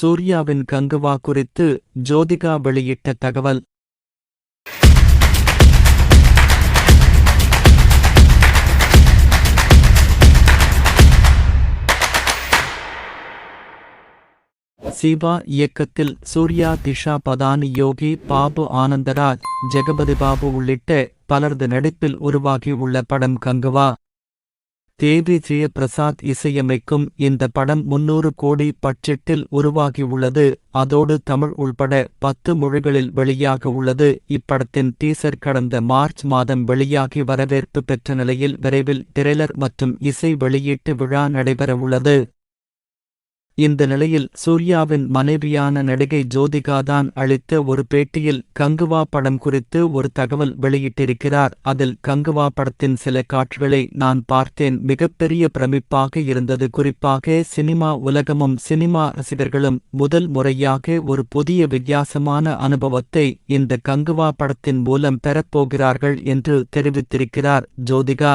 சூர்யாவின் கங்குவா குறித்து ஜோதிகா வெளியிட்ட தகவல். சிவா இயக்கத்தில் சூர்யா திஷா பதானி யோகி பாபு ஆனந்தராஜ் ஜெகபதி பாபு உள்ளிட்ட பலரது நடிப்பில் உருவாகியுள்ள படம் கங்குவா. தேவி ஜெயபிரசாத் இசையமைக்கும் இந்த படம் முன்னூறு கோடி பட்ஜெட்டில் உருவாகியுள்ளது. அதோடு தமிழ் உள்பட பத்து மொழிகளில் வெளியாக உள்ளது. இப்படத்தின் டீசர் கடந்த மார்ச் மாதம் வெளியாகி வரவேற்பு பெற்ற நிலையில் விரைவில் டிரெய்லர் மற்றும் இசை வெளியீட்டு விழா நடைபெறவுள்ளது. இந்த நிலையில் சூர்யாவின் மனைவியான நடிகை ஜோதிகாதான் அளித்த ஒரு பேட்டியில் கங்குவா படம் குறித்து ஒரு தகவல் வெளியிட்டிருக்கிறார். அதில் கங்குவா படத்தின் சில காட்சிகளை நான் பார்த்தேன். மிகப்பெரிய பிரமிப்பாக இருந்தது. குறிப்பாக சினிமா உலகமும் சினிமா ரசிகர்களும் முதல் முறையாக ஒரு புதிய வித்தியாசமான அனுபவத்தை இந்த கங்குவா படத்தின் மூலம் பெறப்போகிறார்கள் என்று தெரிவித்திருக்கிறார் ஜோதிகா.